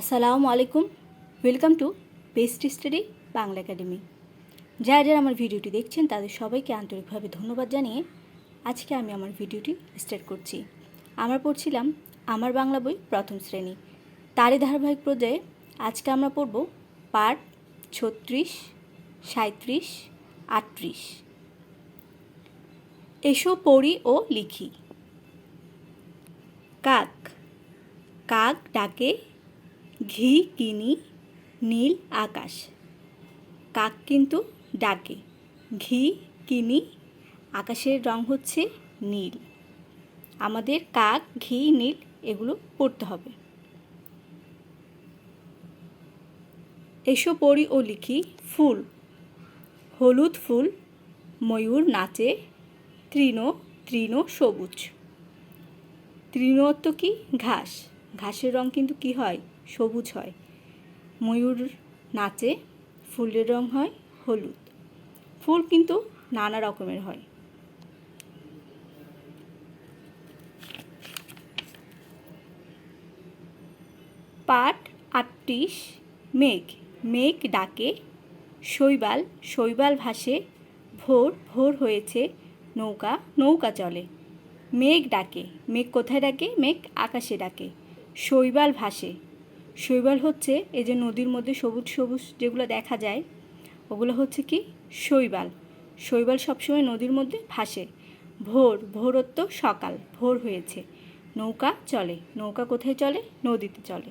আসসালামু আলাইকুম। Welcome to best study Bangla academy যারা যারা আমার ভিডিওটি দেখছেন, তাদের সবাইকে আন্তরিকভাবে ধন্যবাদ জানিয়ে আজকে আমি আমার ভিডিওটি স্টার্ট করছি। আমরা পড়ছিলাম আমার বাংলা বই প্রথম শ্রেণি। তারই ধারাবাহিক পর্যায়ে আজকে আমরা পড়ব পার্ট ছত্রিশ সাঁত্রিশ আটত্রিশ। এসো পড়ি ও লিখি। কাক কাক ডাকে ঘি, কিনি, নীল, আকাশ। কাক কিন্তু ডাকে। ঘি, কিনি, আকাশের রং হচ্ছে নীল। আমাদের কাক, ঘি, নীল এগুলো পড়তে হবে। এসো পড়ি ও লিখি ফুল। হলুদ ফুল, ময়ূর নাচে, তৃণ তৃণ সবুজ। তৃণত্ব কি ঘাস। ঘাসের রং কিন্তু কি হয়? সবুজ হয়। ময়ূর নাচে, ফুলের রং হয় হলুদ। ফুল কিন্তু নানা রকমের হয়। পাট, আটত্রিশ, মেঘ। মেঘ ডাকে, শৈবাল শৈবাল ভাসে, ভোর ভোর হয়েছে, নৌকা নৌকা চলে। মেঘ ডাকে, মেঘ কোথায় ডাকে? মেঘ আকাশে ডাকে। শৈবাল ভাসে। শৈবাল হচ্ছে এই যে নদীর মধ্যে সবুজ সবুজ যেগুলো দেখা যায়, ওগুলো হচ্ছে কি? শৈবাল। শৈবাল সবসময় নদীর মধ্যে ভাসে। ভোর, ভোরত্ব সকাল, ভোর হয়েছে। নৌকা চলে। নৌকা কোথায় চলে? নদীতে চলে।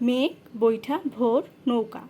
মেঘ, বৈঠা, ভোর, নৌকা।